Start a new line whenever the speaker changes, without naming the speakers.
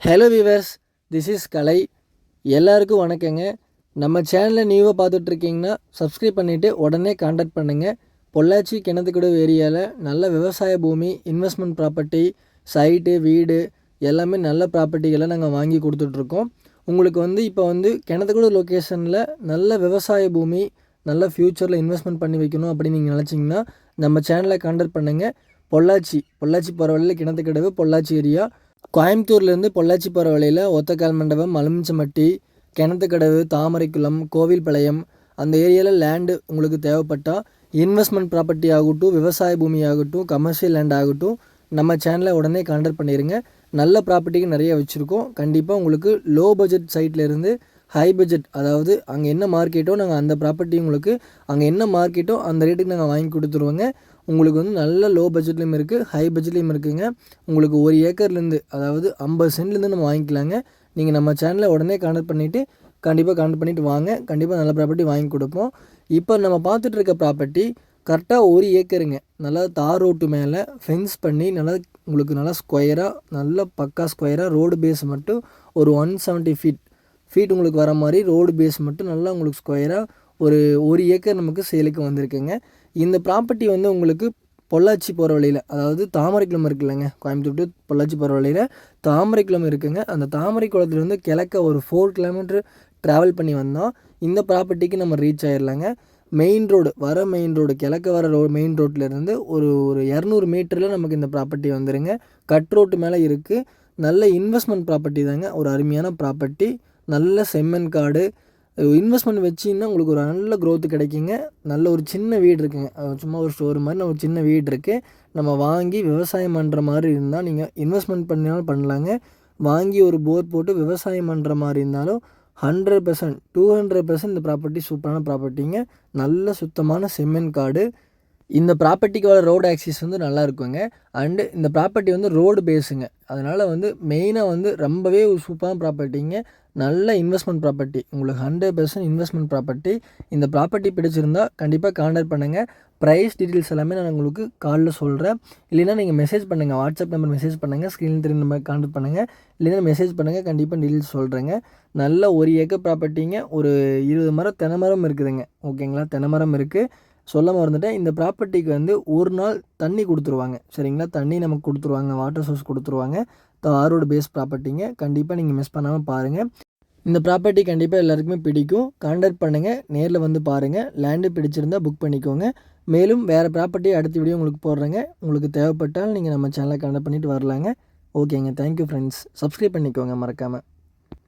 Hello viewers this is Kalai எல்லாருக்கும் வணக்கங்க. நம்ம சேனலை நியூவாக பார்த்துட்ருக்கீங்கன்னா சப்ஸ்கிரைப் பண்ணிவிட்டு உடனே காண்டாக்ட் பண்ணுங்கள் பொள்ளாச்சி கிணத்துக்குடு ஏரியாவில் நல்ல விவசாய பூமி இன்வெஸ்ட்மெண்ட் ப்ராப்பர்ட்டி சைட்டு வீடு எல்லாமே நல்ல ப்ராப்பர்ட்டிகளை நாங்கள் வாங்கி கொடுத்துட்ருக்கோம். உங்களுக்கு வந்து இப்போ வந்து கிணத்துக்கூட லொக்கேஷனில் நல்ல விவசாய பூமி நல்ல ஃப்யூச்சரில் இன்வெஸ்ட்மெண்ட் பண்ணி வைக்கணும் அப்படின்னு நீங்கள் நினச்சிங்கன்னா நம்ம சேனலை காண்டாக்ட் பண்ணுங்கள் பொள்ளாச்சி பொள்ளாச்சி போகிற வழியில் கிணத்துக்கடவு பொள்ளாச்சி ஏரியா கோயம்புத்தூர்லேருந்து பொள்ளாச்சி போகிற வழியில் ஒத்தக்கால் மண்டபம் மலுமிச்சம்பட்டி கிணத்துக்கடவு தாமரைக்குளம் கோவில்பாளையம் அந்த ஏரியாவில் லேண்டு உங்களுக்கு தேவைப்பட்டால் இன்வெஸ்ட்மெண்ட் ப்ராப்பர்ட்டி ஆகட்டும் விவசாய பூமி ஆகட்டும் கமர்ஷியல் லேண்ட் ஆகட்டும் நம்ம சேனலை உடனே கான்டாக்ட் பண்ணிடுங்க நல்ல ப்ராப்பர்ட்டிக்கு நிறைய வச்சுருக்கோம். கண்டிப்பாக உங்களுக்கு லோ பட்ஜெட் சைட்லேருந்து ஹை பட்ஜெட் அதாவது அங்கே என்ன மார்க்கெட்டோ நாங்கள் அந்த ப்ராப்பர்ட்டி உங்களுக்கு அங்கே என்ன மார்க்கெட்டோ அந்த ரேட்டுக்கு நாங்கள் வாங்கி கொடுத்துருவோங்க. உங்களுக்கு வந்து நல்ல லோ பட்ஜெட்லேயும் இருக்குது ஹை பட்ஜெட்லேயும் இருக்குதுங்க உங்களுக்கு ஒரு ஏக்கர்லேருந்து அதாவது ஐம்பது சென்ட்லேருந்து நம்ம வாங்கிக்கலாங்க. நீங்கள் நம்ம சேனலை உடனே கான்டக்ட் பண்ணிவிட்டு கண்டிப்பாக கான்டக்ட் பண்ணிவிட்டு வாங்க. கண்டிப்பாக நல்ல ப்ராப்பர்ட்டி வாங்கி கொடுப்போம். இப்போ நம்ம பார்த்துட்டு இருக்க ப்ராப்பர்ட்டி கரெக்டாக ஒரு ஏக்கருங்க. நல்லா தார் ரோட்டு மேலே ஃபென்ஸ் பண்ணி நல்லா உங்களுக்கு நல்லா ஸ்கொயராக நல்ல பக்கா ஸ்கொயராக ரோடு பேஸ் மட்டும் ஒரு ஒன் செவன்ட்டி ஃபீட் ஃபீட் உங்களுக்கு வர மாதிரி ரோடு பேஸ் மட்டும் நல்லா உங்களுக்கு ஸ்கொயராக ஒரு ஒரு ஏக்கர் நமக்கு சேலுக்கு வந்திருக்குங்க. இந்த ப்ராப்பர்ட்டி வந்து உங்களுக்கு பொள்ளாச்சி போகிற வழியில் அதாவது தாமரைக்குளம் இருக்குல்லங்க. கோயம்புத்தூர் டு பொள்ளாச்சி போகிற வழியில் தாமரைக்குளம் இருக்குங்க. அந்த தாமரை குளத்துலேருந்து கிழக்க ஒரு ஃபோர் கிலோமீட்டர் ட்ராவல் பண்ணி வந்தால் இந்த ப்ராப்பர்ட்டிக்கு நம்ம ரீச் ஆயிடலாங்க மெயின் ரோடு வர மெயின் ரோடு கிழக்க வர ரோ மெயின் ரோட்லேருந்து ஒரு ஒரு இரநூறு மீட்டரில் நமக்கு இந்த ப்ராப்பர்ட்டி வந்துடுங்க கட் ரோட்டு மேலே இருக்குது நல்ல இன்வெஸ்ட்மெண்ட் ப்ராப்பர்ட்டி தாங்க. ஒரு அருமையான ப்ராப்பர்ட்டி நல்ல செம்மன் காடு. இன்வெஸ்ட்மெண்ட் வச்சிங்கன்னா உங்களுக்கு ஒரு நல்ல க்ரோத் கிடைக்குங்க. நல்ல ஒரு சின்ன வீடு இருக்குங்க. சும்மா ஒரு ஸ்டோர் மாதிரி ஒரு சின்ன வீடு இருக்குது நம்ம வாங்கி விவசாயம் பண்ணுற மாதிரி இருந்தால் நீங்கள் இன்வெஸ்ட்மெண்ட் பண்ணினாலும் பண்ணலாங்க. வாங்கி ஒரு போர் போட்டு விவசாயம் பண்ணுற மாதிரி இருந்தாலும் hundred percent two hundred percent இந்த ப்ராப்பர்ட்டி சூப்பரான ப்ராப்பர்ட்டிங்க நல்ல சுத்தமான செம்மண் காடு. இந்த ப்ராப்பர்ட்டிக்கு வர ரோடு ஆக்சிஸ் வந்து நல்லா இருக்குங்க. அண்டு இந்த ப்ராப்பர்ட்டி வந்து ரோடு பேஸுங்க அதனால் வந்து மெயினாக வந்து ரொம்பவே ஒரு சூப்பரான ப்ராப்பர்ட்டிங்க நல்ல இன்வெஸ்ட்மெண்ட் ப்ராப்பர்ட்டி உங்களுக்கு ஹண்ட்ரட் பர்சன்ட் இன்வெஸ்ட்மெண்ட் ப்ராப்பர்ட்டி இந்த ப்ராப்பர்ட்டி பிடிச்சிருந்தா கண்டிப்பாக கான்டாக்ட் பண்ணுங்கள் ப்ரைஸ் டீட்டெயில்ஸ் எல்லாமே நான் உங்களுக்கு காலில் சொல்கிறேன் இல்லைனா நீங்கள் மெசேஜ் பண்ணுங்கள் வாட்ஸ்அப் நம்பர் மெசேஜ் பண்ணுங்கள் ஸ்க்ரீன் திரும்ப நம்பர் கான்டாக்ட் பண்ணுங்கள் இல்லைனா மெசேஜ் பண்ணுங்கள் கண்டிப்பாக டீட்டெயில்ஸ் சொல்கிறேங்க நல்ல ஒரு ஏக்கர் ப்ராப்பர்ட்டிங்க ஒரு இருபது மரம் தென்னை மரம் இருக்குதுங்க. ஓகேங்களா தென்னை மரம் இருக்குது சொல்ல மறந்துட்டேன். இந்த ப்ராப்பர்ட்டிக்கு வந்து ஒரு நாள் தண்ணி கொடுத்துருவாங்க. சரிங்களா? தண்ணி நமக்கு கொடுத்துருவாங்க. வாட்டர் சோர்ஸ் கொடுத்துருவாங்க. ஆரோட பேஸ் ப்ராப்பர்ட்டிங்க கண்டிப்பாக நீங்கள் மிஸ் பண்ணாமல் பாருங்கள் இந்த ப்ராப்பர்ட்டி கண்டிப்பாக எல்லாருக்குமே பிடிக்கும். கான்டாக்ட் பண்ணுங்கள் நேரில் வந்து பாருங்கள் லேண்டு பிடிச்சிருந்தால் புக் பண்ணிக்கோங்க. மேலும் வேறு ப்ராப்பர்ட்டி அடுத்த வீடியோ உங்களுக்கு போடுறேங்க. உங்களுக்கு தேவைப்பட்டால் நீங்கள் நம்ம சேனலை கான்டாக்ட் பண்ணிவிட்டு வரலாங்க. ஓகேங்க தேங்க்யூ ஃப்ரெண்ட்ஸ் சப்ஸ்கிரைப் பண்ணிக்கோங்க. மறக்காமல்